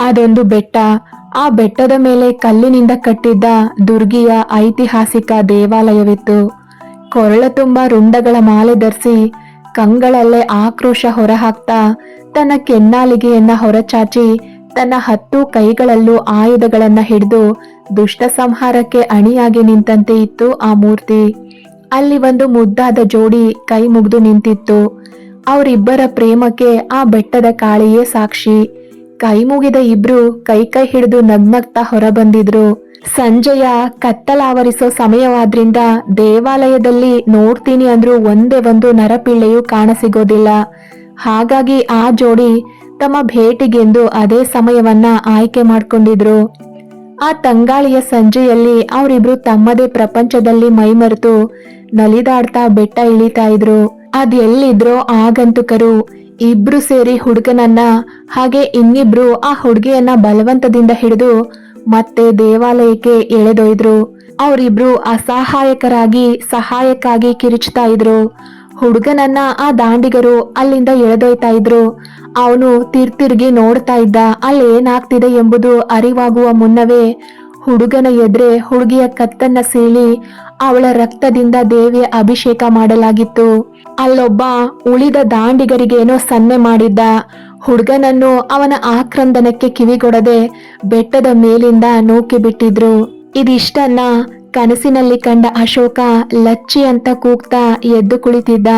ಅದೊಂದು ಬೆಟ್ಟ. ಆ ಬೆಟ್ಟದ ಮೇಲೆ ಕಲ್ಲಿನಿಂದ ಕಟ್ಟಿದ್ದ ದುರ್ಗಿಯ ಐತಿಹಾಸಿಕ ದೇವಾಲಯವಿತ್ತು. ಕೊರಳ ತುಂಬ ರುಂಡಗಳ ಮಾಲೆ ಧರಿಸಿ ಕಂಗಳಲ್ಲೇ ಆಕ್ರೋಶ ಹೊರಹಾಕ್ತಾ ತನ್ನ ಕೆನ್ನಾಲಿಗೆಯನ್ನ ಹೊರಚಾಚಿ ತನ್ನ ಹತ್ತು ಕೈಗಳಲ್ಲೂ ಆಯುಧಗಳನ್ನ ಹಿಡಿದು ದುಷ್ಟ ಸಂಹಾರಕ್ಕೆ ಅಣಿಯಾಗಿ ನಿಂತಂತೆ ಇತ್ತು ಆ ಮೂರ್ತಿ. ಅಲ್ಲಿ ಒಂದು ಮುದ್ದಾದ ಜೋಡಿ ಕೈ ಮುಗಿದು ನಿಂತಿತ್ತು. ಅವರಿಬ್ಬರ ಪ್ರೇಮಕ್ಕೆ ಆ ಬೆಟ್ಟದ ಕಾಳಿಯೇ ಸಾಕ್ಷಿ. ಕೈ ಮುಗಿದ ಇಬ್ರು ಕೈ ಕೈ ಹಿಡಿದು ನಗ್ನಗ್ತಾ ಹೊರಬಂದಿದ್ರು. ಸಂಜೆಯ ಕತ್ತಲಾವರಿಸೋ ಸಮಯವಾದ್ರಿಂದ ದೇವಾಲಯದಲ್ಲಿ ನೋಡ್ತೀನಿ ಅಂದ್ರೂ ಒಂದೇ ಒಂದು ನರಪಿಳ್ಳೆಯೂ ಕಾಣಸಿಗೋದಿಲ್ಲ. ಹಾಗಾಗಿ ಆ ಜೋಡಿ ತಮ್ಮ ಭೇಟಿಗೆಂದು ಅದೇ ಸಮಯವನ್ನ ಆಯ್ಕೆ ಮಾಡ್ಕೊಂಡಿದ್ರು. ಆ ತಂಗಾಳಿಯ ಸಂಜೆಯಲ್ಲಿ ಅವರಿಬ್ರು ತಮ್ಮದೇ ಪ್ರಪಂಚದಲ್ಲಿ ಮೈಮರೆತು ನಲಿದಾಡ್ತಾ ಬೆಟ್ಟ ಇಳಿತಾ ಇದ್ರು. ಅದೆಲ್ಲಿದ್ರೋ ಆಗಂತುಕರು ಇಬ್ರು ಸೇರಿ ಹುಡುಗನನ್ನ, ಹಾಗೆ ಇನ್ನಿಬ್ರು ಆ ಹುಡುಗಿಯನ್ನ ಬಲವಂತದಿಂದ ಹಿಡಿದು ಮತ್ತೆ ದೇವಾಲಯಕ್ಕೆ ಎಳೆದೊಯ್ದ್ರು. ಅವರಿಬ್ರು ಅಸಹಾಯಕರಾಗಿ, ಸಹಾಯಕ್ಕಾಗಿ ಕಿರುಚ್ತಾ ಇದ್ರು. ಹುಡುಗನನ್ನ ಆ ದಾಂಡಿಗರು ಅಲ್ಲಿಂದ ಎಳೆದೊಯ್ತಾ ಇದ್ರು. ಅವನು ತಿರ್ತಿರ್ಗಿ ನೋಡ್ತಾ ಇದ್ದ ಅಲ್ಲಿ ಏನಾಗ್ತಿದೆ ಎಂಬುದು ಅರಿವಾಗುವ ಮುನ್ನವೇ ಹುಡುಗನ ಎದುರೆ ಹುಡುಗಿಯ ಕತ್ತನ್ನ ಸೀಳಿ ಅವಳ ರಕ್ತದಿಂದ ದೇವಿಯ ಅಭಿಷೇಕ ಮಾಡಲಾಗಿತ್ತು. ಅಲ್ಲೊಬ್ಬ ಉಳಿದ ದಾಂಡಿಗರಿಗೇನೋ ಸನ್ನೆ ಮಾಡಿದ್ದ. ಹುಡುಗನನ್ನು ಅವನ ಆಕ್ರಂದನಕ್ಕೆ ಕಿವಿಗೊಡದೆ ಬೆಟ್ಟದ ಮೇಲಿಂದ ನೂಕಿ ಬಿಟ್ಟಿದ್ರು ಇದಿಷ್ಟನ್ನ ಕನಸಿನಲ್ಲಿ ಕಂಡ ಅಶೋಕ ಲಚ್ಚಿ ಅಂತ ಕೂಗ್ತಾ ಎದ್ದು ಕುಳಿತಿದ್ದ.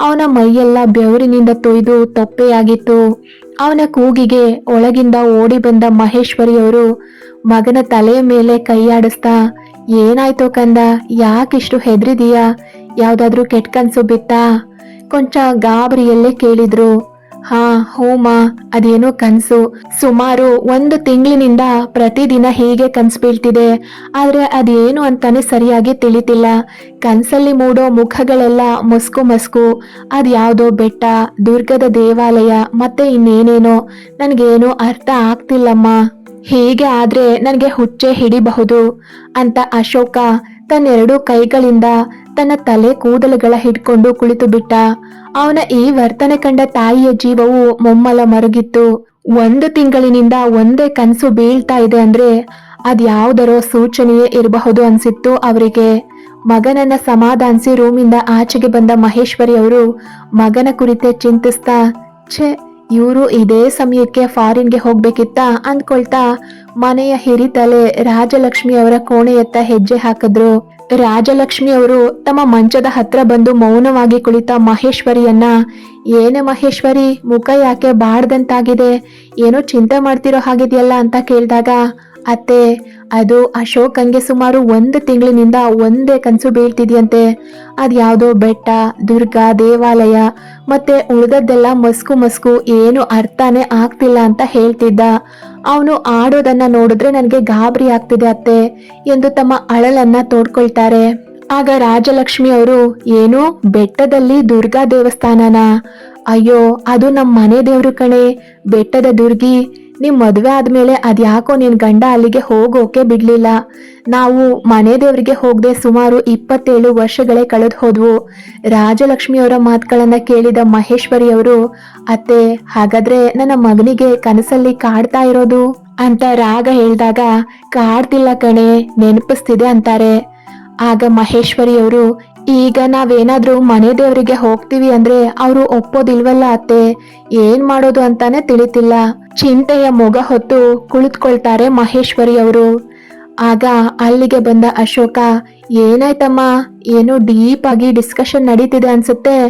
ಅವನ ಮೈಯೆಲ್ಲ ಬೆವರಿನಿಂದ ತೊಯ್ದು ತಪ್ಪೆಯಾಗಿತ್ತು. ಅವನ ಕೂಗಿಗೆ ಒಳಗಿಂದ ಓಡಿ ಬಂದ ಮಹೇಶ್ವರಿಯವರು ಮಗನ ತಲೆಯ ಮೇಲೆ ಕೈಯಾಡಿಸ್ತಾ, ಏನಾಯ್ತೋ ಕಂದ, ಯಾಕಿಷ್ಟು ಹೆದ್ರಿದೀಯಾ? ಯಾವ್ದಾದ್ರೂ ಕೆಟ್ಟ ಕನಸು ಬಿತ್ತಾ? ಕೊಂಚ ಗಾಬರಿಯಲ್ಲೇ ಕೇಳಿದ್ರು. ಹಾ, ಹೋಮ, ಅದೇನೋ ಕನ್ಸು. ಸುಮಾರು ಒಂದು ತಿಂಗಳಿನಿಂದ ಪ್ರತಿದಿನ ಹೀಗೆ ಕನ್ಸು ಬೀಳ್ತಿದೆ. ಆದ್ರೆ ಅದೇನು ಅಂತಾನೆ ಸರಿಯಾಗಿ ತಿಳಿತಿಲ್ಲ. ಕನ್ಸಲ್ಲಿ ಮೂಡೋ ಮುಖಗಳೆಲ್ಲ ಮಸ್ಕು ಮಸ್ಕು. ಅದ್ಯಾವುದೋ ಬೆಟ್ಟ, ದುರ್ಗದ ದೇವಾಲಯ, ಮತ್ತೆ ಇನ್ನೇನೇನೋ. ನನಗೇನು ಅರ್ಥ ಆಗ್ತಿಲ್ಲಮ್ಮ. ಹೀಗೆ ಆದ್ರೆ ನನಗೆ ಹುಚ್ಚೆ ಹಿಡಿಬಹುದು ಅಂತ ಅಶೋಕ ತನ್ನೆರಡು ಕೈಗಳಿಂದ ತನ್ನ ತಲೆ ಕೂದಲುಗಳ ಹಿಡ್ಕೊಂಡು ಕುಳಿತು ಬಿಟ್ಟ. ಅವನ ಈ ವರ್ತನೆ ಕಂಡ ತಾಯಿಯ ಜೀವವು ಮೊಮ್ಮಲ ಮರುಗಿತ್ತು. ಒಂದು ತಿಂಗಳಿನಿಂದ ಒಂದೇ ಕನಸು ಬೀಳ್ತಾ ಇದೆ ಅಂದ್ರೆ ಅದ್ಯಾವುದರೋ ಸೂಚನೆಯೇ ಇರಬಹುದು ಅನ್ಸಿತ್ತು ಅವರಿಗೆ. ಮಗನನ್ನ ಸಮಾಧಾನಿಸಿ ರೂಮಿಂದ ಆಚೆಗೆ ಬಂದ ಮಹೇಶ್ವರಿ ಅವರು ಮಗನ ಕುರಿತೇ ಚಿಂತಿಸ್ತಾ, ಛೆ ಇವರು ಇದೇ ಸಮಯಕ್ಕೆ ಫಾರಿನ್ಗೆ ಹೋಗ್ಬೇಕಿತ್ತ ಅಂದ್ಕೊಳ್ತಾ ಮನೆಯ ಹಿರಿತಲೆ ರಾಜಲಕ್ಷ್ಮಿ ಅವರ ಕೋಣೆಯತ್ತ ಹೆಜ್ಜೆ ಹಾಕಿದ್ರು. ರಾಜಲಕ್ಷ್ಮಿ ಅವರು ತಮ್ಮ ಮಂಚದ ಹತ್ರ ಬಂದು ಮೌನವಾಗಿ ಕುಳಿತ ಮಹೇಶ್ವರಿಯನ್ನ, ಏನೇ ಮಹೇಶ್ವರಿ, ಮುಖ ಯಾಕೆ ಬಾಡ್ದಂತಾಗಿದೆ ಏನೋ ಚಿಂತೆ ಮಾಡ್ತಿರೋ ಹಾಗಿದೆಯಲ್ಲ? ಅಂತ ಕೇಳಿದಾಗ ಅತ್ತೆ, ಅದು ಅಶೋಕಂಗೆ ಸುಮಾರು ಒಂದು ತಿಂಗಳಿನಿಂದ ಒಂದೇ ಕನಸು ಬೀಳ್ತಿದೆಯಂತೆ. ಅದು ಯಾವುದೋ ಬೆಟ್ಟ, ದುರ್ಗ ದೇವಾಲಯ, ಮತ್ತೆ ಉಳಿದದ್ದೆಲ್ಲ ಮಸ್ಕು ಮಸ್ಕು, ಏನು ಅರ್ಥನೇ ಆಗ್ತಿಲ್ಲ ಅಂತ ಹೇಳ್ತಿದ್ದ. ಅವನು ಆಡೋದನ್ನ ನೋಡಿದ್ರೆ ನನಗೆ ಗಾಬರಿ ಆಗ್ತಿದೆ ಅತ್ತೆ, ಎಂದು ತಮ್ಮ ಅಳಲನ್ನ ತೋಡ್ಕೊಳ್ತಾರೆ. ಆಗ ರಾಜಲಕ್ಷ್ಮಿ ಅವರು, ಏನು, ಬೆಟ್ಟದಲ್ಲಿ ದುರ್ಗಾ ದೇವಸ್ಥಾನನ? ಅಯ್ಯೋ, ಅದು ನಮ್ಮ ಮನೆ ದೇವರು ಕಣೆ. ಬೆಟ್ಟದ ದುರ್ಗಿ ನಿಮ್ ಮದುವೆ ಆದ್ಮೇಲೆ ಅದ್ಯಾಕೋ ನಿನ್ ಗಂಡ ಅಲ್ಲಿಗೆ ಹೋಗೋಕೆ ಬಿಡ್ಲಿಲ್ಲ. ನಾವು ಮನೆ ದೇವರಿಗೆ ಹೋಗದೆ ಸುಮಾರು ಇಪ್ಪತ್ತೇಳು ವರ್ಷಗಳೇ ಕಳೆದು ಹೋದ್ವು. ರಾಜಲಕ್ಷ್ಮಿಯವರ ಮಾತುಗಳನ್ನ ಕೇಳಿದ ಮಹೇಶ್ವರಿ ಅವರು ಅತ್ತೆ, ಹಾಗಾದ್ರೆ ನನ್ನ ಮಗನಿಗೆ ಕನಸಲ್ಲಿ ಕಾಡ್ತಾ ಇರೋದು? ಅಂತ ರಾಗ ಹೇಳಿದಾಗ, ಕಾಡ್ತಿಲ್ಲ ಕಣೆ, ನೆನಪಿಸ್ತಿದೆ ಅಂತಾರೆ. ಆಗ ಮಹೇಶ್ವರಿ ಅವರು ಈಗ ನಾವೇನಾದ್ರೂ ಮನೆ ದೇವರಿಗೆ ಹೋಗ್ತೀವಿ ಅಂದ್ರೆ ಅವರು ಒಪ್ಪೋದಿಲ್ವಲ್ಲ ಅತ್ತೆ, ಏನ್ ಮಾಡೋದು ಅಂತಾನೆ ತಿಳಿತಿಲ್ಲ. ಚಿಂತೆಯ ಮೊಗ ಹೊತ್ತು ಕುಳಿತುಕೊಳ್ತಾರೆ ಮಹೇಶ್ವರಿ ಅವರು. ಆಗ ಅಲ್ಲಿಗೆ ಬಂದ ಅಶೋಕ, ಏನಾಯ್ತಮ್ಮ? ಏನೋ ಡೀಪ್ ಆಗಿ ಡಿಸ್ಕಷನ್ ನಡೀತಿದೆ ಅನ್ಸುತ್ತೆ?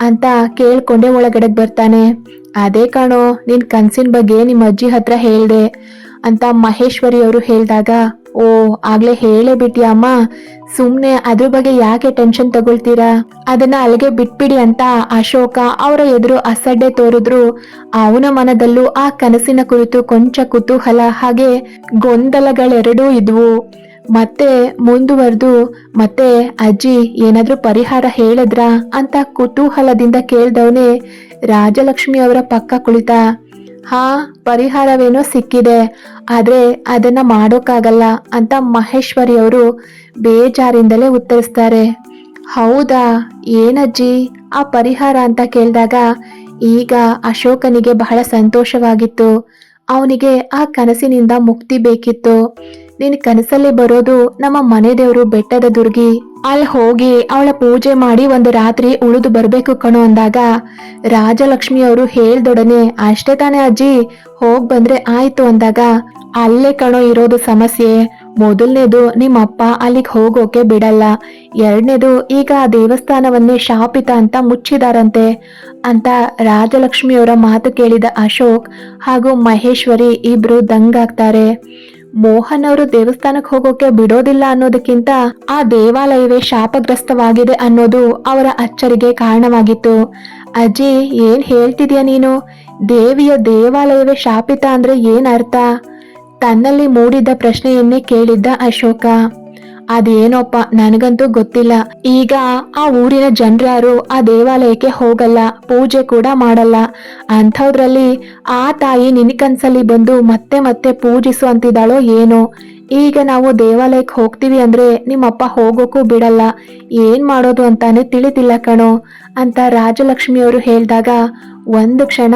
ಅಂತ ಕೇಳ್ಕೊಂಡೆ ಒಳಗಡೆ ಬರ್ತಾನೆ. ಅದೇ ಕಾಣೋ, ನಿನ್ ಕನ್ಸಿನ ಬಗ್ಗೆ ನಿಮ್ಮ ಅಜ್ಜಿ ಹತ್ರ ಹೇಳ್ದೆ. ಅಂತ ಮಹೇಶ್ವರಿ ಅವರು ಹೇಳಿದಾಗ, ಓ, ಆಗ್ಲೇ ಹೇಳೇ ಬಿಟ್ಟಿ ಅಮ್ಮ. ಸುಮ್ನೆ ಅದ್ರ ಬಗ್ಗೆ ಯಾಕೆ ಟೆನ್ಷನ್ ತಗೊಳ್ತೀರಾ? ಅದನ್ನ ಅಲ್ಲಿಗೆ ಬಿಟ್ಬಿಡಿ ಅಂತ ಅಶೋಕ ಅವರ ಎದುರು ಅಸಡ್ಡೆ ತೋರಿದ್ರು. ಅವನ ಮನದಲ್ಲೂ ಆ ಕನಸಿನ ಕುರಿತು ಕೊಂಚ ಕುತೂಹಲ ಹಾಗೆ ಗೊಂದಲಗಳೆರಡೂ ಇದ್ವು. ಮತ್ತೆ ಮುಂದುವರೆದು, ಮತ್ತೆ ಅಜ್ಜಿ, ಏನಾದ್ರೂ ಪರಿಹಾರ ಹೇಳಿದ್ರಾ? ಅಂತ ಕುತೂಹಲದಿಂದ ಕೇಳ್ದವನೇ ರಾಜಲಕ್ಷ್ಮಿ ಅವರ ಪಕ್ಕ ಕುಳಿತ ಹಾ, ಪರಿಹಾರವೇನೋ ಸಿಕ್ಕಿದೆ. ಆದರೆ ಅದನ್ನ ಮಾಡೋಕ್ಕಾಗಲ್ಲ ಅಂತ ಮಹೇಶ್ವರಿ ಅವರು ಬೇಜಾರಿಂದಲೇ ಉತ್ತರಿಸ್ತಾರೆ. ಹೌದಾ, ಏನಜ್ಜಿ? ಆ ಪರಿಹಾರ ಅಂತ ಕೇಳಿದಾಗ ಈಗ ಅಶೋಕನಿಗೆ ಬಹಳ ಸಂತೋಷವಾಗಿತ್ತು. ಅವನಿಗೆ ಆ ಕನಸಿನಿಂದ ಮುಕ್ತಿ ಬೇಕಿತ್ತು. ನಿನ್ನ ಕನಸಲ್ಲಿ ಬರೋದು ನಮ್ಮ ಮನೆ ದೇವರು ಬೆಟ್ಟದ ದುರ್ಗಿ. ಅಲ್ಲಿ ಹೋಗಿ ಅವಳ ಪೂಜೆ ಮಾಡಿ ಒಂದು ರಾತ್ರಿ ಉಳಿದು ಬರಬೇಕು ಕಣೋ ಅಂದಾಗ ರಾಜಲಕ್ಷ್ಮಿ ಅವರು ಹೇಳ್ದೊಡನೆ, ಅಷ್ಟೇ ತಾನೇ ಅಜ್ಜಿ, ಹೋಗ್ ಬಂದ್ರೆ ಆಯ್ತು ಅಂದಾಗ, ಅಲ್ಲೇ ಕಣೋ ಇರೋದು ಸಮಸ್ಯೆ. ಮೊದಲನೇದು ನಿಮ್ಮಪ್ಪ ಅಲ್ಲಿಗೆ ಹೋಗೋಕೆ ಬಿಡಲ್ಲ. ಎರಡನೇದು ಈಗ ಆ ದೇವಸ್ಥಾನವನ್ನೇ ಶಾಪಿತ ಅಂತ ಮುಚ್ಚಿದಾರಂತೆ ಅಂತ ರಾಜಲಕ್ಷ್ಮಿಯವರ ಮಾತು ಕೇಳಿದ ಅಶೋಕ್ ಹಾಗೂ ಮಹೇಶ್ವರಿ ಇಬ್ರು ದಂಗಾಗ್ತಾರೆ. ಮೋಹನ್ ಅವರು ದೇವಸ್ಥಾನಕ್ಕೆ ಹೋಗೋಕೆ ಬಿಡೋದಿಲ್ಲ ಅನ್ನೋದಕ್ಕಿಂತ ಆ ದೇವಾಲಯವೇ ಶಾಪಗ್ರಸ್ತವಾಗಿದೆ ಅನ್ನೋದು ಅವರ ಅಚ್ಚರಿಗೆ ಕಾರಣವಾಗಿತ್ತು. ಅಜ್ಜಿ, ಏನ್ ಹೇಳ್ತಿದ್ಯಾ ನೀನು? ದೇವಿಯ ದೇವಾಲಯವೇ ಶಾಪಿತ ಅಂದ್ರೆ ಏನರ್ಥ ತನ್ನಲ್ಲಿ ಮೂಡಿದ್ದ ಪ್ರಶ್ನೆಯನ್ನೇ ಕೇಳಿದ್ದ ಅಶೋಕ. ಅದೇನೋಪ್ಪ, ನನಗಂತೂ ಗೊತ್ತಿಲ್ಲ. ಈಗ ಆ ಊರಿನ ಜನರ್ಯಾರು ಆ ದೇವಾಲಯಕ್ಕೆ ಹೋಗಲ್ಲ, ಪೂಜೆ ಕೂಡ ಮಾಡಲ್ಲ. ಅಂಥವ್ರಲ್ಲಿ ಆ ತಾಯಿ ನಿನ್ನ ಕನ್ಸಲ್ಲಿ ಬಂದು ಮತ್ತೆ ಮತ್ತೆ ಪೂಜಿಸು ಅಂತಿದ್ದಾಳೋ ಏನೋ. ಈಗ ನಾವು ದೇವಾಲಯಕ್ಕೆ ಹೋಗ್ತೀವಿ ಅಂದ್ರೆ ನಿಮ್ಮಪ್ಪ ಹೋಗೋಕ್ಕೂ ಬಿಡಲ್ಲ. ಏನ್ ಮಾಡೋದು ಅಂತಾನೆ ತಿಳಿದಿಲ್ಲ ಕಣೋ, ಅಂತ ರಾಜಲಕ್ಷ್ಮಿಯವರು ಹೇಳಿದಾಗ ಒಂದು ಕ್ಷಣ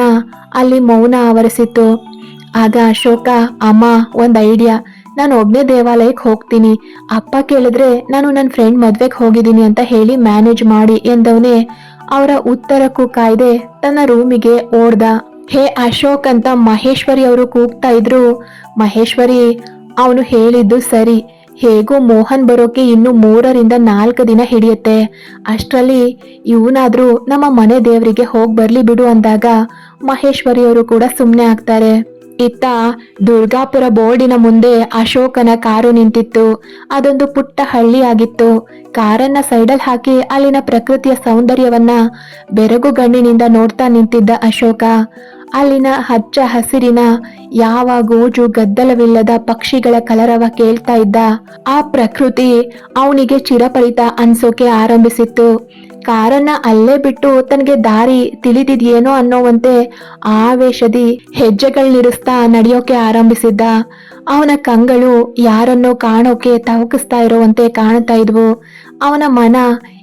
ಅಲ್ಲಿ ಮೌನ ಆವರಿಸಿತ್ತು. ಆಗ ಅಶೋಕ, ಅಮ್ಮ, ಒಂದು ಐಡಿಯಾ ನಾನು ಒಬ್ನೇ ದೇವಾಲಯಕ್ಕೆ ಹೋಗ್ತೀನಿ. ಅಪ್ಪ ಕೇಳಿದ್ರೆ ನಾನು ನನ್ನ ಫ್ರೆಂಡ್ ಮದ್ವೆಗೆ ಹೋಗಿದ್ದೀನಿ ಅಂತ ಹೇಳಿ ಮ್ಯಾನೇಜ್ ಮಾಡಿ ಎಂದವನೇ ಅವರ ಉತ್ತರಕ್ಕೂ ಕಾಯ್ದೆ ತನ್ನ ರೂಮಿಗೆ ಓಡ್ದ. ಹೇ ಅಶೋಕ್ ಅಂತ ಮಹೇಶ್ವರಿ ಅವರು ಕೂಗ್ತಾ ಇದ್ರು. ಮಹೇಶ್ವರಿ, ಅವನು ಹೇಳಿದ್ದು ಸರಿ. ಹೇಗೂ ಮೋಹನ್ ಬರೋಕೆ ಇನ್ನು ಮೂರರಿಂದ ನಾಲ್ಕು ದಿನ ಹಿಡಿಯುತ್ತೆ. ಅಷ್ಟರಲ್ಲಿ ಇವನಾದ್ರೂ ನಮ್ಮ ಮನೆ ದೇವರಿಗೆ ಹೋಗಿ ಬರಲಿ ಬಿಡು ಅಂದಾಗ ಮಹೇಶ್ವರಿಯವರು ಕೂಡ ಸುಮ್ಮನೆ ಆಗ್ತಾರೆ. ಇತ್ತ ದುರ್ಗಾಪುರ ಬೋರ್ಡಿನ ಮುಂದೆ ಅಶೋಕನ ಕಾರು ನಿಂತಿತ್ತು. ಅದೊಂದು ಪುಟ್ಟ ಹಳ್ಳಿಯಾಗಿತ್ತು. ಕಾರನ್ನ ಸೈಡಲ್ ಹಾಕಿ ಅಲ್ಲಿನ ಪ್ರಕೃತಿಯ ಸೌಂದರ್ಯವನ್ನ ಬೆರಗು ಗಣ್ಣಿನಿಂದ ನೋಡ್ತಾ ನಿಂತಿದ್ದ ಅಶೋಕ. ಅಲ್ಲಿನ ಹಚ್ಚ ಹಸಿರಿನ ಯಾವ ಗೋಜು ಗದ್ದಲವಿಲ್ಲದ ಪಕ್ಷಿಗಳ ಕಲರವ ಕೇಳ್ತಾ ಇದ್ದ. ಆ ಪ್ರಕೃತಿ ಅವನಿಗೆ ಚಿರಪರಿತ ಅನ್ಸೋಕೆ ಆರಂಭಿಸಿತ್ತು. ಕಾರನ್ನ ಅಲ್ಲೇ ಬಿಟ್ಟು ತನಗೆ ದಾರಿ ತಿಳಿದಿದ್ಯೇನೋ ಅನ್ನೋವಂತೆ ಆವೇಶದಿ ಹೆಜ್ಜೆಗಳನ್ನಿರಿಸ್ತಾ ನಡೆಯೋಕೆ ಆರಂಭಿಸಿದ್ದ. ಅವನ ಕಂಗಳು ಯಾರನ್ನೋ ಕಾಣೋಕೆ ತವಕಿಸ್ತಾ ಇರುವಂತೆ ಕಾಣ್ತಾ ಇದ್ವು. ಅವನ ಮನ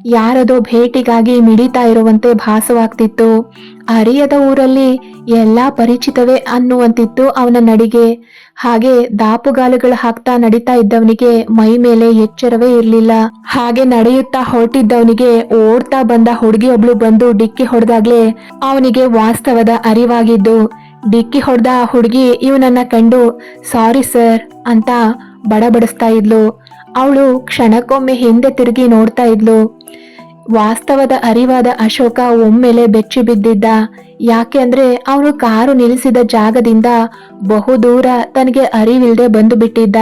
ಯಾರದೋ ಭೇಟಿಗಾಗಿ ಮಿಡಿತಾ ಇರುವಂತೆ ಭಾಸವಾಗ್ತಿತ್ತು. ಅರಿಯದ ಊರಲ್ಲಿ ಎಲ್ಲ ಪರಿಚಿತವೇ ಅನ್ನುವಂತಿತ್ತು ಅವನ ನಡಿಗೆ. ಹಾಗೆ ದಾಪುಗಾಲುಗಳು ಹಾಕ್ತಾ ನಡೀತಾ ಇದ್ದವನಿಗೆ ಮೈ ಮೇಲೆ ಎಚ್ಚರವೇ ಇರಲಿಲ್ಲ. ಹಾಗೆ ನಡೆಯುತ್ತಾ ಹೊರಟಿದ್ದವನಿಗೆ ಓಡ್ತಾ ಬಂದ ಹುಡುಗಿಯೊಬ್ಳು ಬಂದು ಡಿಕ್ಕಿ ಹೊಡೆದಾಗ್ಲೇ ಅವನಿಗೆ ವಾಸ್ತವದ ಅರಿವಾಗಿದ್ದು ಡಿಕ್ಕಿ ಹೊಡೆದ ಹುಡುಗಿ ಇವನನ್ನ ಕಂಡು, ಸಾರಿ ಸರ್ ಅಂತ ಬಡಬಡಿಸ್ತಾ ಇದ್ಲು. ಅವಳು ಕ್ಷಣಕ್ಕೊಮ್ಮೆ ಹಿಂದೆ ತಿರುಗಿ ನೋಡ್ತಾ ಇದ್ಲು. ವಾಸ್ತವದ ಅರಿವಾದ ಅಶೋಕ ಒಮ್ಮೆಲೆ ಬೆಚ್ಚಿ ಬಿದ್ದಿದ್ದ. ಯಾಕೆ ಅಂದ್ರೆ ಅವನು ಕಾರು ನಿಲ್ಲಿಸಿದ ಜಾಗದಿಂದ ಬಹುದೂರ ತನಗೆ ಅರಿವಿಲ್ಲದೆ ಬಂದು ಬಿಟ್ಟಿದ್ದ.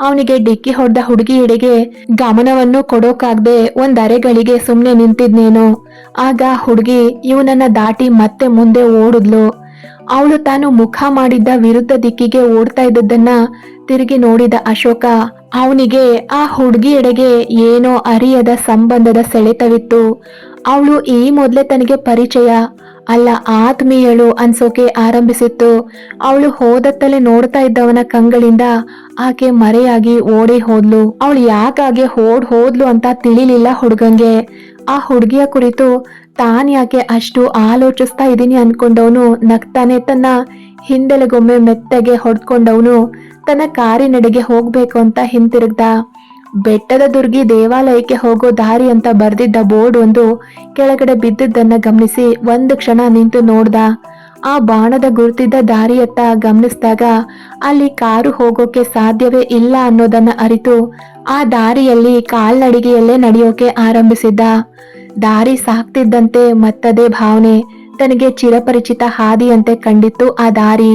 ಅವನಿಗೆ ಡಿಕ್ಕಿ ಹೊಡೆದ ಹುಡುಗಿಯೆಡೆಗೆ ಗಮನವನ್ನು ಕೊಡೋಕಾಗ್ದೆ ಒಂದ್ ಅರೆಗಳಿಗೆ ಸುಮ್ನೆ ನಿಂತಿದ್ನೇನು. ಆಗ ಹುಡುಗಿ ಇವನನ್ನ ದಾಟಿ ಮತ್ತೆ ಮುಂದೆ ಓಡಿದ್ಲು. ಅವಳು ತಾನು ಮುಖ ಮಾಡಿದ್ದ ವಿರುದ್ಧ ದಿಕ್ಕಿಗೆ ಓಡ್ತಾ ಇದ್ದದ್ದನ್ನ ತಿರುಗಿ ನೋಡಿದ ಅಶೋಕ, ಅವನಿಗೆ ಆ ಹುಡುಗಿಯೆಡೆಗೆ ಏನೋ ಅರಿಯದ ಸಂಬಂಧದ ಸೆಳೆತವಿತ್ತು. ಅವಳು ಈ ಮೊದಲೇ ತನಗೆ ಪರಿಚಯ. ಅಲ್ಲ, ಆತ್ಮೀಯಳು ಅನ್ಸೋಕೆ ಆರಂಭಿಸಿತ್ತು. ಅವಳು ಹೋದತ್ತಲೇ ನೋಡ್ತಾ ಇದ್ದವನ ಕಂಗಳಿಂದ ಆಕೆ ಮರೆಯಾಗಿ ಓಡಿ ಹೋದ್ಲು. ಅವಳು ಯಾಕಾಗೆ ಓಡ್ ಹೋದ್ಲು ಅಂತ ತಿಳಿಲಿಲ್ಲ ಹುಡುಗಂಗೆ. ಆ ಹುಡುಗಿಯ ಕುರಿತು ತಾನ್ ಯಾಕೆ ಅಷ್ಟು ಆಲೋಚಿಸ್ತಾ ಇದ್ದೀನಿ ಅನ್ಕೊಂಡವನು ನಗ್ತಾನೆ ತನ್ನ ಹಿಂದೆಲೆಗೊಮ್ಮೆ ಮೆತ್ತಗೆ ಹೊಡ್ಕೊಂಡವನು ತನ್ನ ಕಾರಿನಡೆಗೆ ಹೋಗ್ಬೇಕು ಅಂತ ಹಿಂತಿರುಗ್ದ. ಬೆಟ್ಟದ ದುರ್ಗಿ ದೇವಾಲಯಕ್ಕೆ ಹೋಗೋ ದಾರಿ ಅಂತ ಬರ್ದಿದ್ದ ಬೋರ್ಡ್ ಒಂದು ಕೆಳಗಡೆ ಬಿದ್ದಿದ್ದನ್ನ ಗಮನಿಸಿ ಒಂದು ಕ್ಷಣ ನಿಂತು ನೋಡ್ದ. ಆ ಬಾಣದ ಗುರುತಿದ್ದ ದಾರಿಯತ್ತ ಗಮನಿಸಿದಾಗ ಅಲ್ಲಿ ಕಾರು ಹೋಗೋಕೆ ಸಾಧ್ಯವೇ ಇಲ್ಲ ಅನ್ನೋದನ್ನ ಅರಿತು ಆ ದಾರಿಯಲ್ಲಿ ಕಾಲ್ನಡಿಗೆಯಲ್ಲೇ ನಡೆಯೋಕೆ ಆರಂಭಿಸಿದ್ದ. ದಾರಿ ಸಾಕ್ತಿದ್ದಂತೆ ಮತ್ತದೇ ಭಾವನೆ, ತನಗೆ ಚಿರಪರಿಚಿತ ಹಾದಿಯಂತೆ ಕಂಡಿತ್ತು ಆ ದಾರಿ.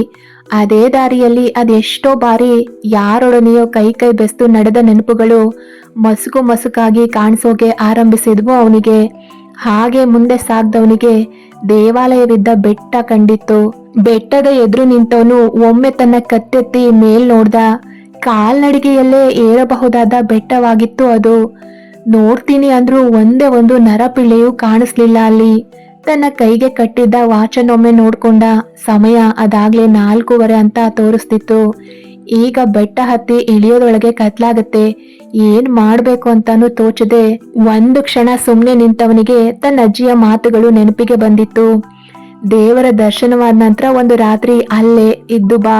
ಅದೇ ದಾರಿಯಲ್ಲಿ ಅದೆಷ್ಟೋ ಬಾರಿ ಯಾರೊಡನೆಯೋ ಕೈ ಕೈ ಬೆಸ್ತು ನಡೆದ ನೆನಪುಗಳು ಮಸುಕು ಮಸುಕಾಗಿ ಕಾಣಿಸೋಕೆ ಆರಂಭಿಸಿದ್ವು ಅವನಿಗೆ. ಹಾಗೆ ಮುಂದೆ ಸಾಗ್ದವನಿಗೆ ದೇವಾಲಯವಿದ್ದ ಬೆಟ್ಟ ಕಂಡಿತ್ತು. ಬೆಟ್ಟದ ಎದುರು ನಿಂತವನು ಒಮ್ಮೆ ತನ್ನ ಕತ್ತೆತ್ತಿ ಮೇಲ್ ನೋಡ್ದ ಕಾಲ್ನಡಿಗೆಯಲ್ಲೇ ಏರಬಹುದಾದ ಬೆಟ್ಟವಾಗಿತ್ತು ಅದು. ನೋಡ್ತೀನಿ ಅಂದ್ರೂ ಒಂದೇ ಒಂದು ನರಪಿಳ್ಳೆಯೂ ಕಾಣಿಸ್ಲಿಲ್ಲ ಅಲ್ಲಿ. ತನ್ನ ಕೈಗೆ ಕಟ್ಟಿದ್ದ ವಾಚನೊಮ್ಮೆ ನೋಡ್ಕೊಂಡ ಸಮಯ ಅದಾಗ್ಲೇ ನಾಲ್ಕೂವರೆ ಅಂತ ತೋರಿಸ್ತಿತ್ತು. ಈಗ ಬೆಟ್ಟ ಹತ್ತಿ ಇಳಿಯೋದೊಳಗೆ ಕತ್ಲಾಗತ್ತೆ. ಏನ್ ಮಾಡ್ಬೇಕು ಅಂತಾನು ತೋಚದೆ ಒಂದು ಕ್ಷಣ ಸುಮ್ನೆ ನಿಂತವನಿಗೆ ತನ್ನ ಅಜ್ಜಿಯ ಮಾತುಗಳು ನೆನಪಿಗೆ ಬಂದಿತ್ತು. ದೇವರ ದರ್ಶನವಾದ ನಂತರ ಒಂದು ರಾತ್ರಿ ಅಲ್ಲೇ ಇದ್ದು ಬಾ.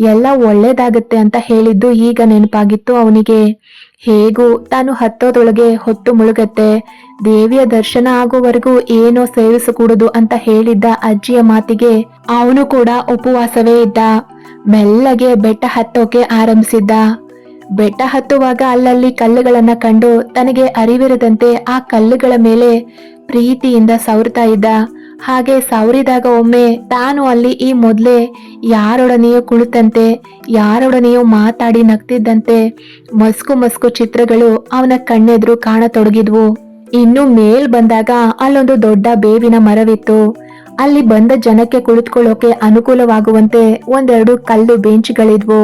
ಎಲ್ಲ ಒಳ್ಳೇದಾಗತ್ತೆ ಅಂತ ಹೇಳಿದ್ದು ಈಗ ನೆನಪಾಗಿತ್ತು ಅವನಿಗೆ. ಹೇಗೂ ತಾನು ಹತ್ತೋದೊಳಗೆ ಹೊತ್ತು ಮುಳುಗತ್ತೆ. ದೇವಿಯ ದರ್ಶನ ಆಗುವವರೆಗೂ ಏನೋ ಸೇವಿಸಕೂಡದು ಅಂತ ಹೇಳಿದ್ದ ಅಜ್ಜಿಯ ಮಾತಿಗೆ ಅವನು ಕೂಡ ಉಪವಾಸವೇ ಇದ್ದ. ಮೆಲ್ಲಗೆ ಬೆಟ್ಟ ಹತ್ತೋಕೆ ಆರಂಭಿಸಿದ್ದ. ಬೆಟ್ಟ ಹತ್ತುವಾಗ ಅಲ್ಲಲ್ಲಿ ಕಲ್ಲುಗಳನ್ನ ಕಂಡು ತನಗೆ ಅರಿವಿರದಂತೆ ಆ ಕಲ್ಲುಗಳ ಮೇಲೆ ಪ್ರೀತಿಯಿಂದ ಸವರ್ತಾ ಇದ್ದ. ಹಾಗೆ ಸವರಿದಾಗ ಒಮ್ಮೆ ತಾನು ಅಲ್ಲಿ ಈ ಮೊದಲೇ ಯಾರೊಡನೆಯೂ ಕುಳಿತಂತೆ, ಯಾರೊಡನೆಯೋ ಮಾತಾಡಿ ನಗ್ತಿದ್ದಂತೆ ಮಸ್ಕು ಮಸ್ಕು ಚಿತ್ರಗಳು ಅವನ ಕಣ್ಣೆದುರು ಕಾಣತೊಡಗಿದ್ವು. ಇನ್ನು ಮೇಲ್ ಬಂದಾಗ ಅಲ್ಲೊಂದು ದೊಡ್ಡ ಬೇವಿನ ಮರವಿತ್ತು. ಅಲ್ಲಿ ಬಂದ ಜನಕ್ಕೆ ಕುಳಿತುಕೊಳ್ಳೋಕೆ ಅನುಕೂಲವಾಗುವಂತೆ ಒಂದೆರಡು ಕಲ್ಲು ಬೆಂಚ್ಗಳಿದ್ವು.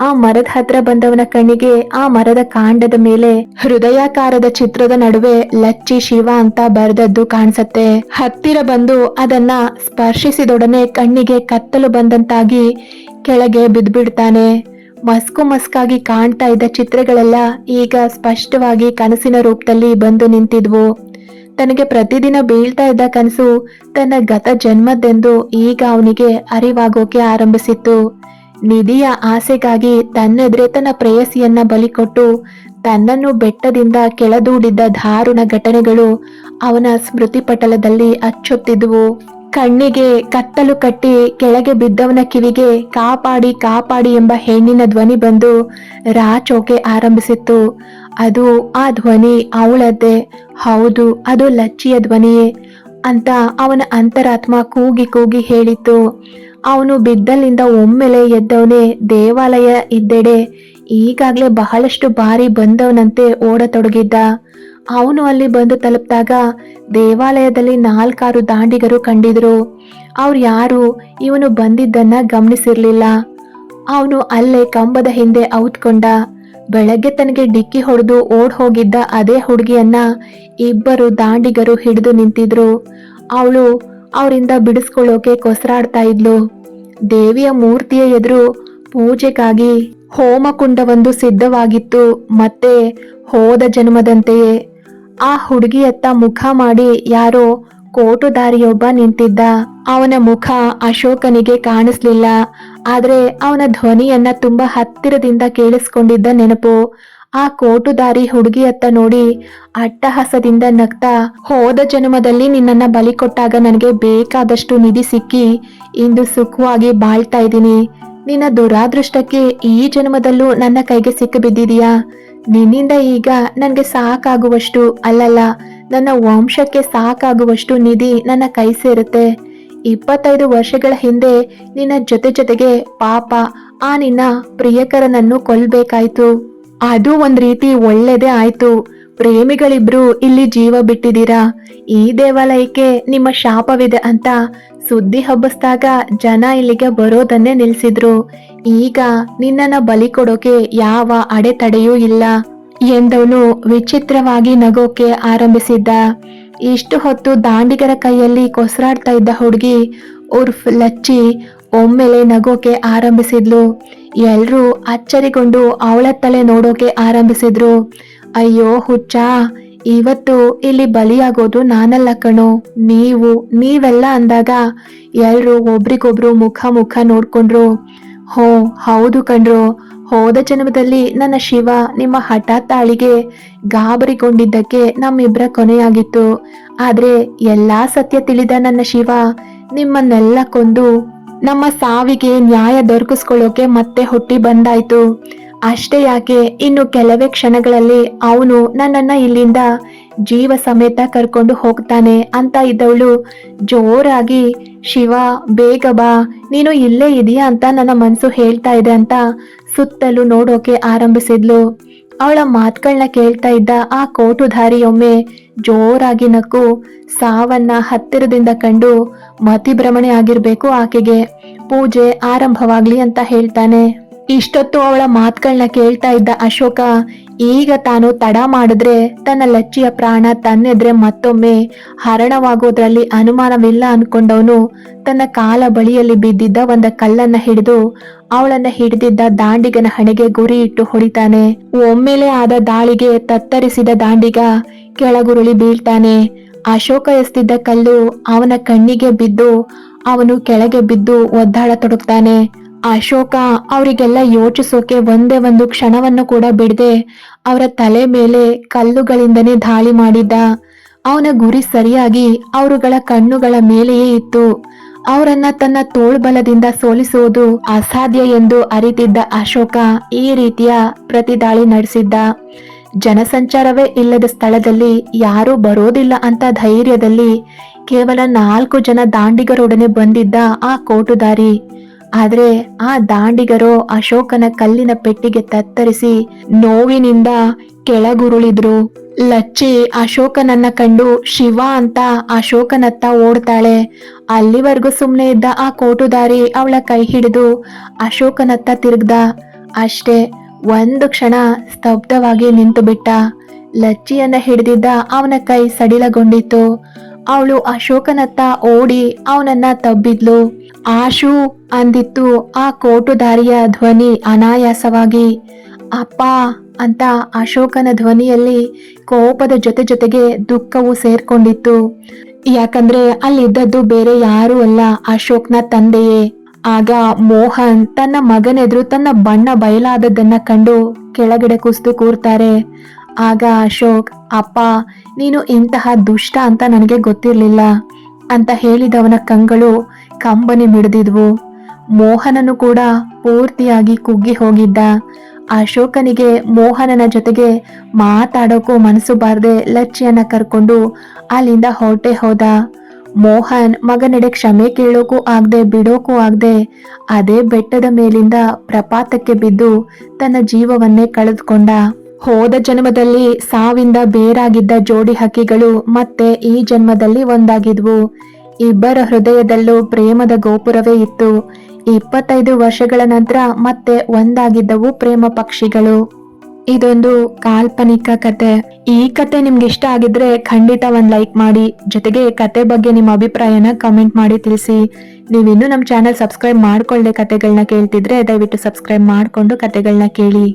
ಆ ಮರದ ಹತ್ರ ಬಂದವನ ಕಣ್ಣಿಗೆ ಆ ಮರದ ಕಾಂಡದ ಮೇಲೆ ಹೃದಯಾಕಾರದ ಚಿತ್ರದ ನಡುವೆ ಲಚ್ಚಿ ಶಿವ ಅಂತ ಬರೆದದ್ದು ಕಾಣಿಸತ್ತೆ. ಹತ್ತಿರ ಬಂದು ಅದನ್ನ ಸ್ಪರ್ಶಿಸಿದೊಡನೆ ಕಣ್ಣಿಗೆ ಕತ್ತಲು ಬಂದಂತಾಗಿ ಕೆಳಗೆ ಬಿದ್ದ್ಬಿಡ್ತಾನೆ. ಮಸ್ಕು ಮಸ್ಕಾಗಿ ಕಾಣ್ತಾ ಇದ್ದ ಚಿತ್ರಗಳೆಲ್ಲ ಈಗ ಸ್ಪಷ್ಟವಾಗಿ ಕನಸಿನ ರೂಪದಲ್ಲಿ ಬಂದು ನಿಂತಿದ್ವು. ತನಗೆ ಪ್ರತಿದಿನ ಬೀಳ್ತಾ ಇದ್ದ ಕನಸು ತನ್ನ ಗತ ಜನ್ಮದ್ದೆಂದು ಈಗ ಅವನಿಗೆ ಅರಿವಾಗೋಕೆ ಆರಂಭಿಸಿತ್ತು. ನಿಧಿಯ ಆಸೆಗಾಗಿ ತನ್ನೆದುರೆ ತನ್ನ ಪ್ರೇಯಸಿಯನ್ನ ಬಲಿಕೊಟ್ಟು ತನ್ನನ್ನು ಬೆಟ್ಟದಿಂದ ಕೆಳದೂಡಿದ್ದ ದಾರುಣ ಘಟನೆಗಳು ಅವನ ಸ್ಮೃತಿಪಟಲದಲ್ಲಿ ಅಚ್ಚೊತ್ತಿದ್ವು ಕಣ್ಣಿಗೆ ಕತ್ತಲು ಕಟ್ಟಿ ಕೆಳಗೆ ಬಿದ್ದವನ ಕಿವಿಗೆ ಕಾಪಾಡಿ ಕಾಪಾಡಿ ಎಂಬ ಹೆಣ್ಣಿನ ಧ್ವನಿ ಬಂದು ರಾಚೋಕೆ ಆರಂಭಿಸಿತ್ತು. ಅದು ಆ ಧ್ವನಿ ಅವಳದ್ದೇ. ಹೌದು, ಅದು ಲಚ್ಚಿಯ ಧ್ವನಿಯೇ. ಅಂತ ಅವನ ಅಂತರಾತ್ಮ ಕೂಗಿ ಕೂಗಿ ಹೇಳಿತ್ತು ಅವನು ಬಿದ್ದಲ್ಲಿಂದ ಒಮ್ಮೆಲೆ ಎದ್ದವನೇ ದೇವಾಲಯ ಇದ್ದೆಡೆ ಈಗಾಗಲೇ ಬಹಳಷ್ಟು ಬಾರಿ ಬಂದವನಂತೆ ಓಡತೊಡಗಿದ್ದ. ಅವನು ಅಲ್ಲಿ ಬಂದು ತಲುಪಿದಾಗ ದೇವಾಲಯದಲ್ಲಿ ನಾಲ್ಕಾರು ದಾಂಡಿಗರು ಕಂಡಿದ್ರು. ಅವ್ರು ಯಾರು ಇವನು ಬಂದಿದ್ದನ್ನ ಗಮನಿಸಿರ್ಲಿಲ್ಲ. ಅವನು ಅಲ್ಲೇ ಕಂಬದ ಹಿಂದೆ ಔತ್ಕೊಂಡ. ಬೆಳಗ್ಗೆ ತನಗೆ ಡಿಕ್ಕಿ ಹೊಡೆದು ಓಡ್ ಹೋಗಿದ್ದ ಅದೇ ಹುಡುಗಿಯನ್ನ ಇಬ್ಬರು ದಾಂಡಿಗರು ಹಿಡಿದು ನಿಂತಿದ್ರು. ಅವಳು ಅವರಿಂದ ಬಿಡಿಸ್ಕೊಳ್ಳೋಕೆ ಕೊಸರಾಡ್ತಾ ಇದ್ಲು. ದೇವಿಯ ಮೂರ್ತಿಯ ಎದುರು ಪೂಜೆಗಾಗಿ ಹೋಮಕುಂಡವೊಂದು ಸಿದ್ಧವಾಗಿತ್ತು. ಮತ್ತೆ ಹೋದ ಜನ್ಮದಂತೆಯೇ ಆ ಹುಡುಗಿಯತ್ತ ಮುಖ ಮಾಡಿ ಯಾರೋ ಕೋಟುದಾರಿಯೊಬ್ಬ ನಿಂತಿದ್ದ. ಅವನ ಮುಖ ಅಶೋಕನಿಗೆ ಕಾಣಿಸ್ಲಿಲ್ಲ. ಆದ್ರೆ ಅವನ ಧ್ವನಿಯನ್ನ ತುಂಬಾ ಹತ್ತಿರದಿಂದ ಕೇಳಿಸ್ಕೊಂಡಿದ್ದ ನೆನಪು. ಆ ಕೋಟುದಾರಿ ಹುಡುಗಿಯತ್ತ ನೋಡಿ ಅಟ್ಟಹಾಸದಿಂದ ನಗ್ತಾ, ಹೋದ ಜನ್ಮದಲ್ಲಿ ನಿನ್ನನ್ನ ಬಲಿ ಕೊಟ್ಟಾಗ ನನಗೆ ಬೇಕಾದಷ್ಟು ನಿಧಿ ಸಿಕ್ಕಿ, ಇಂದು ಸುಖವಾಗಿ ಬಾಳ್ತಾ ಇದ್ದೀನಿ. ನಿನ್ನ ದುರಾದೃಷ್ಟಕ್ಕೆ ಈ ಜನ್ಮದಲ್ಲೂ ನನ್ನ ಕೈಗೆ ಸಿಕ್ಕಿಬಿದ್ದಿದೀಯಾ? ನಿನ್ನಿಂದ ಈಗ ನನಗೆ ಸಾಕಾಗುವಷ್ಟು ಅಲ್ಲಲ್ಲ, ನನ್ನ ವಂಶಕ್ಕೆ ಸಾಕಾಗುವಷ್ಟು ನಿಧಿ ನನ್ನ ಕೈ ಸೇರುತ್ತೆ. ಇಪ್ಪತ್ತೈದು ವರ್ಷಗಳ ಹಿಂದೆ ನಿನ್ನ ಜೊತೆ ಜೊತೆಗೆ ಪಾಪ ಆ ನಿನ್ನ ಪ್ರಿಯಕರನನ್ನು ಕೊಲ್ಬೇಕಾಯ್ತು. ಅದು ಒಂದ್ ರೀತಿ ಒಳ್ಳೇದೇ ಆಯ್ತು. ಪ್ರೇಮಿಗಳಿಬ್ರು ಇಲ್ಲಿ ಜೀವ ಬಿಟ್ಟಿದ್ದೀರಾ? ಈ ದೇವಾಲಯಕ್ಕೆ ನಿಮ್ಮ ಶಾಪವಿದೆ ಅಂತ ಸುದ್ದಿ ಹಬ್ಬಿಸ್ದಾಗ ಜನ ಇಲ್ಲಿಗೆ ಬರೋದನ್ನೇ ನಿಲ್ಸಿದ್ರು. ಈಗ ನಿನ್ನನ್ನ ಬಲಿ ಕೊಡೋಕೆ ಯಾವ ಅಡೆತಡೆಯೂ ಇಲ್ಲ ಎಂದವನು ವಿಚಿತ್ರವಾಗಿ ನಗೋಕೆ ಆರಂಭಿಸಿದ್ದ. ಇಷ್ಟು ಹೊತ್ತು ದಾಂಡಿಗರ ಕೈಯಲ್ಲಿ ಕೊಸರಾಡ್ತಾ ಇದ್ದ ಹುಡುಗಿ ಉರ್ಫ್ ಲಚ್ಚಿ ಒಮ್ಮೆಲೆ ನಗೋಕೆ ಆರಂಭಿಸಿದ್ಲು. ಎಲ್ರೂ ಅಚ್ಚರಿಗೊಂಡು ತಲೆ ನೋಡೋಕೆ ಆರಂಭಿಸಿದ್ರು. ಅಯ್ಯೋ ಹುಚ್ಚ, ಇವತ್ತು ಇಲ್ಲಿ ಬಲಿಯಾಗೋದು ನಾನಲ್ಲ ಕಣು. ನೀವು, ನೀವೆಲ್ಲ ಅಂದಾಗ ಎಲ್ರು ಒಬ್ರಿಗೊಬ್ರು ಮುಖ ಮುಖ ನೋಡ್ಕೊಂಡ್ರು. ಹೋ, ಹೌದು ಕಣ್ರು ಹೋದ ಜನ್ಮದಲ್ಲಿ ನನ್ನ ಶಿವ ನಿಮ್ಮ ಹಠಾತ್ ತಾಳಿಗೆ ಗಾಬರಿಗೊಂಡಿದ್ದಕ್ಕೆ ನಮ್ಮಿಬ್ಬರ ಕೊನೆಯಾಗಿತ್ತು. ಆದ್ರೆ ಎಲ್ಲಾ ಸತ್ಯ ತಿಳಿದ ನನ್ನ ಶಿವ, ನಿಮ್ಮನ್ನೆಲ್ಲ ಕೊಂದು ನಮ್ಮ ಸಾವಿಗೆ ನ್ಯಾಯ ದೊರಕಿಸ್ಕೊಳ್ಳೋಕೆ ಮತ್ತೆ ಹುಟ್ಟಿ ಬಂದಾಯ್ತು. ಅಷ್ಟೇ ಯಾಕೆ, ಇನ್ನು ಕೆಲವೇ ಕ್ಷಣಗಳಲ್ಲಿ ಅವನು ನನ್ನನ್ನ ಇಲ್ಲಿಂದ ಜೀವ ಸಮೇತ ಕರ್ಕೊಂಡು ಹೋಗ್ತಾನೆ ಅಂತ ಇದ್ದವಳು, ಜೋರಾಗಿ, ಶಿವ, ಬೇಗ ಬಾ, ನೀನು ಇಲ್ಲೇ ಇದೆಯಾ ಅಂತ ನನ್ನ ಮನಸ್ಸು ಹೇಳ್ತಾ ಇದೆ ಅಂತ ಸುತ್ತಲೂ ನೋಡೋಕೆ ಆರಂಭಿಸಿದ್ಲು. ಅವಳ ಮಾತುಗಳನ್ನ ಕೇಳ್ತಾ ಇದ್ದ ಆ ಕೋಟುಧಾರಿಯೊಮ್ಮೆ ಜೋರಾಗಿ ನಕ್ಕು. ಸಾವನ್ನ ಹತ್ತಿರದಿಂದ ಕಂಡು ಮತಿಭ್ರಮಣೆ ಆಗಿರ್ಬೇಕು ಆಕೆಗೆ. ಪೂಜೆ ಆರಂಭವಾಗ್ಲಿ ಅಂತ ಹೇಳ್ತಾನೆ. ಇಷ್ಟೊತ್ತು ಅವಳ ಮಾತುಗಳನ್ನ ಕೇಳ್ತಾ ಇದ್ದ ಅಶೋಕ, ಈಗ ತಾನು ತಡ ಮಾಡಿದ್ರೆ ತನ್ನ ಲಚ್ಚಿಯ ಪ್ರಾಣ ತನ್ನೆದ್ರೆ ಮತ್ತೊಮ್ಮೆ ಹರಣವಾಗೋದ್ರಲ್ಲಿ ಅನುಮಾನವಿಲ್ಲ ಅನ್ಕೊಂಡವನು ತನ್ನ ಕಾಲ ಬಳಿಯಲ್ಲಿ ಬಿದ್ದಿದ್ದ ಒಂದ ಕಲ್ಲನ್ನ ಹಿಡಿದು ಅವಳನ್ನ ಹಿಡಿದಿದ್ದ ದಾಂಡಿಗನ ಹಣೆಗೆ ಗುರಿ ಇಟ್ಟು ಹೊಡಿತಾನೆ. ಒಮ್ಮೆಲೆ ಆದ ದಾಳಿಗೆ ತತ್ತರಿಸಿದ ದಾಂಡಿಗ ಕೆಳಗುರುಳಿ ಬೀಳ್ತಾನೆ. ಅಶೋಕ ಎಸ್ತಿದ್ದ ಕಲ್ಲು ಅವನ ಕಣ್ಣಿಗೆ ಬಿದ್ದು ಅವನು ಕೆಳಗೆ ಬಿದ್ದು ಒದ್ದಾಡತೊಡಗ್ತಾನೆ. ಅಶೋಕ, ಅವರಿಗೆಲ್ಲ ಯೋಚಿಸೋಕೆ ಒಂದೇ ಒಂದು ಕ್ಷಣವನ್ನು ಕೂಡ ಬಿಡದೆ ಅವರ ತಲೆ ಮೇಲೆ ಕಲ್ಲುಗಳಿಂದನೇ ದಾಳಿ ಮಾಡಿದ್ದ. ಅವನ ಗುರಿ ಸರಿಯಾಗಿ ಅವರುಗಳ ಕಣ್ಣುಗಳ ಮೇಲೆಯೇ ಇತ್ತು. ಅವರನ್ನ ತನ್ನ ತೋಳ್ಬಲದಿಂದ ಸೋಲಿಸುವುದು ಅಸಾಧ್ಯ ಎಂದು ಅರಿತಿದ್ದ ಅಶೋಕ ಈ ರೀತಿಯ ಪ್ರತಿದಾಳಿ ನಡೆಸಿದ್ದ. ಜನಸಂಚಾರವೇ ಇಲ್ಲದ ಸ್ಥಳದಲ್ಲಿ ಯಾರೂ ಬರೋದಿಲ್ಲ ಅಂತ ಧೈರ್ಯದಲ್ಲಿ ಕೇವಲ ನಾಲ್ಕು ಜನ ದಾಂಡಿಗರೊಡನೆ ಬಂದಿದ್ದ ಆ ಕೋಟುದಾರಿ. ಆದ್ರೆ ಆ ದಾಂಡಿಗರು ಅಶೋಕನ ಕಲ್ಲಿನ ಪೆಟ್ಟಿಗೆ ತತ್ತರಿಸಿ ನೋವಿನಿಂದ ಕೆಳಗುರುಳಿದ್ರು. ಲಚ್ಚಿ ಅಶೋಕನನ್ನ ಕಂಡು ಶಿವ ಅಂತ ಅಶೋಕನತ್ತ ಓಡ್ತಾಳೆ. ಅಲ್ಲಿವರೆಗೂ ಸುಮ್ಮನೆ ಇದ್ದ ಆ ಕೋಟುದಾರಿ ಅವಳ ಕೈ ಹಿಡಿದು ಅಶೋಕನತ್ತ ತಿರುಗ್ದ. ಅಷ್ಟೇ, ಒಂದು ಕ್ಷಣ ಸ್ತಬ್ಧವಾಗಿ ನಿಂತು ಬಿಟ್ಟ ಲಚ್ಚಿಯನ್ನ ಹಿಡಿದಿದ್ದ ಅವನ ಕೈ ಸಡಿಲಗೊಂಡಿತ್ತು. ಅವಳು ಅಶೋಕನತ್ತ ಓಡಿ ಅವನನ್ನ ತಬ್ಬಿದ್ಲು. ಆಶು ಅಂದಿತ್ತು ಆ ಕೋಟುದಾರಿಯ ಧ್ವನಿ ಅನಾಯಾಸವಾಗಿ. ಅಪ್ಪ ಅಂತ ಅಶೋಕನ ಧ್ವನಿಯಲ್ಲಿ ಕೋಪದ ಜೊತೆ ಜೊತೆಗೆ ದುಃಖವು ಸೇರ್ಕೊಂಡಿತ್ತು. ಯಾಕಂದ್ರೆ ಅಲ್ಲಿದ್ದದ್ದು ಬೇರೆ ಯಾರೂ ಅಲ್ಲ ಅಶೋಕ್ನ ತಂದೆಯೇ. ಆಗ ಮೋಹನ್ ತನ್ನ ಮಗನೆದುರು ತನ್ನ ಬಣ್ಣ ಬಯಲಾದದ್ದನ್ನ ಕಂಡು ಕೆಳಗಡೆ ಕುಸಿದು ಕೂರ್ತಾರೆ. ಆಗ ಅಶೋಕ್, ಅಪ್ಪ, ನೀನು ಇಂತಹ ದುಷ್ಟ ಅಂತ ನನಗೆ ಗೊತ್ತಿರಲಿಲ್ಲ ಅಂತ ಹೇಳಿದವನ ಕಂಗಳು ಕಂಬನಿ ಮಿಡಿದಿದ್ವು ಮೋಹನನು ಕೂಡ ಪೂರ್ತಿಯಾಗಿ ಕುಗ್ಗಿ ಹೋಗಿದ್ದ. ಅಶೋಕನಿಗೆ ಮೋಹನನ ಜೊತೆಗೆ ಮಾತಾಡೋಕ್ಕೂ ಮನಸ್ಸು ಬಾರದೆ ಲಚ್ಚಿಯನ್ನ ಕರ್ಕೊಂಡು ಅಲ್ಲಿಂದ ಹೊರಟೆ ಹೋದ. ಮೋಹನ್ ಮಗನೆಡೆ ಕ್ಷಮೆ ಕೇಳೋಕೂ ಆಗದೆ ಬಿಡೋಕೂ ಆಗದೆ ಅದೇ ಬೆಟ್ಟದ ಮೇಲಿಂದ ಪ್ರಪಾತಕ್ಕೆ ಬಿದ್ದು ತನ್ನ ಜೀವವನ್ನೇ ಕಳೆದುಕೊಂಡ. ಹೋದ ಜನ್ಮದಲ್ಲಿ ಸಾವಿಂದ ಬೇರಾಗಿದ್ದ ಜೋಡಿ ಹಕ್ಕಿಗಳು ಮತ್ತೆ ಈ ಜನ್ಮದಲ್ಲಿ ಒಂದಾಗಿದ್ವು. ಇಬ್ಬರ ಹೃದಯದಲ್ಲೂ ಪ್ರೇಮದ ಗೋಪುರವೇ ಇತ್ತು. ಇಪ್ಪತ್ತೈದು ವರ್ಷಗಳ ನಂತರ ಮತ್ತೆ ಒಂದಾಗಿದ್ದವು ಪ್ರೇಮ ಪಕ್ಷಿಗಳು. ಇದೊಂದು ಕಾಲ್ಪನಿಕ ಕತೆ. ಈ ಕತೆ ನಿಮ್ಗೆ ಇಷ್ಟ ಆಗಿದ್ರೆ ಖಂಡಿತ ಒಂದು ಲೈಕ್ ಮಾಡಿ, ಜೊತೆಗೆ ಕತೆ ಬಗ್ಗೆ ನಿಮ್ಮ ಅಭಿಪ್ರಾಯನ ಕಮೆಂಟ್ ಮಾಡಿ ತಿಳಿಸಿ. ನೀವಿನ್ನೂ ನಮ್ಮ ಚಾನೆಲ್ ಸಬ್ಸ್ಕ್ರೈಬ್ ಮಾಡ್ಕೊಳ್ಳದೆ ಕತೆಗಳನ್ನ ಕೇಳ್ತಿದ್ರೆ ದಯವಿಟ್ಟು ಸಬ್ಸ್ಕ್ರೈಬ್ ಮಾಡಿಕೊಂಡು ಕತೆಗಳನ್ನ ಕೇಳಿ.